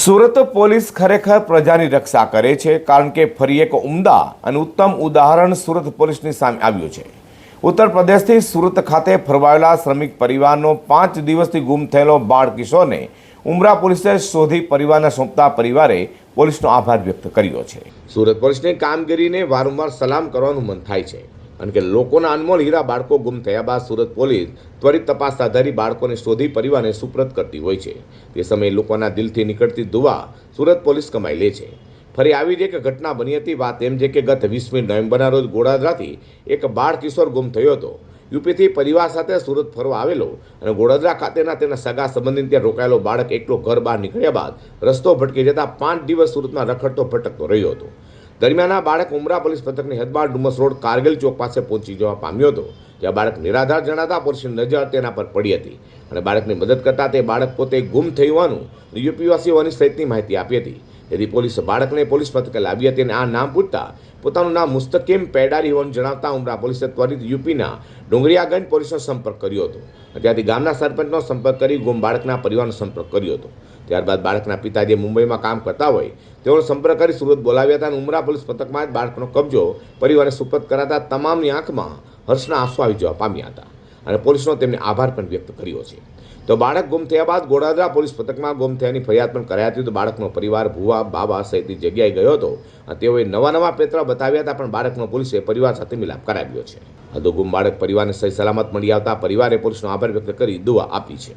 Surat police ખરેખર પ્રજાની રક્ષા કરે છે, કારણ કે ફરી એક ઉમદા અને ઉત્તમ ઉદાહરણ સુરત પોલીસની સામે આવ્યું છે. ઉત્તર પ્રદેશથી સુરત ખાતે ફરવાયેલા શ્રમિક પરિવારનો પાંચ દિવસથી ગુમ થયેલો બાળ કિશોરને ઉમરા પોલીસે શોધી પરિવારને સોંપતા પરિવારે પોલીસનો આભાર વ્યક્ત કર્યો છે. સુરત પોલીસની કામગીરીને વારંવાર સલામ કરવાનું મન થાય છે. કારણ કે લોકોના અનમોલ હીરા બાળકો ગુમ થયા બાદ સુરત પોલીસ ત્વરિત તપાસ આધારી બાળકોને શોધી પરિવારને સુપ્રત કરતી હોય છે. તે સમયે લોકોના દિલથી નીકળતી દુવા સુરત પોલીસ કમાઈ લે છે. ફરી આવી જ એક ઘટના બની હતી. વાત એમ છે કે ગત વીસમી નવેમ્બરના રોજ ગોડાદરાથી એક બાળ કિશોર ગુમ થયો હતો. યુપીથી પરિવાર સાથે સુરત ફરવા આવેલો અને ગોડાદરા ખાતેના તેના સગા સંબંધી ત્યાં રોકાયેલો બાળક એકલો ઘર બહાર નીકળ્યા બાદ રસ્તો ભટકી જતાં પાંચ દિવસ સુરતમાં રખડતો ભટકતો રહ્યો હતો. દરમિયાન આ બાળક ઉમરા પોલીસ મથકની હદબાર ડુમસ રોડ કારગિલ ચોક પાસે પહોંચી જવા પામ્યો હતો. જ્યાં બાળક નિરાધાર જણાતા પોલીસની નજર તેના પર પડી હતી. અને બાળકની મદદ કરતા તે બાળક પોતે ગુમ થયું હોવાનું યુપીવાસી હોવાની સહિતની માહિતી આપી હતી. તેથી પોલીસે બાળકને પોલીસ મથકે લાવી હતી અને આ નામ પૂછતા પોતાનું નામ મુસ્તકીમ પેડારી હોવાનું જણાવતા ઉમરા પોલીસે ત્વરિત યુપીના ડુંગરિયાગંજ પોલીસનો સંપર્ક કર્યો હતો. ત્યાંથી ગામના સરપંચનો સંપર્ક કરી ગુમ બાળકના પરિવારનો સંપર્ક કર્યો હતો. ત્યારબાદ બાળકના પિતા જે મુંબઈમાં કામ કરતા હોય, તેઓનો સંપર્ક કરી સુરત બોલાવ્યા હતા અને ઉમરા પોલીસ મથકમાં જ બાળકનો કબજો પરિવારને સુપરત કરાતા તમામની આંખમાં હર્ષના આંસુ આવી જવા પામ્યા હતા અને પોલીસનો તેમને આભાર પણ વ્યક્ત કર્યો છે. તો બાળક ગુમ થયા બાદ ગોડાદરા પોલીસ પથકમાં ગુમ થયાની ફરિયાદ પણ કરાઈ હતી. તો બાળકનો પરિવાર, ભુવા, બાબા સહિતની જગ્યાએ ગયો હતો અને તેઓએ નવા નવા પેતરા બતાવ્યા હતા, પણ બાળકનો પોલીસે પરિવાર સાથે મિલાપ કરાવ્યો છે. હદો ગુમ બાળક પરિવારને સહી સલામત મળી આવતા પરિવારે પોલીસનો આભાર વ્યક્ત કરી દુઆ આપી છે.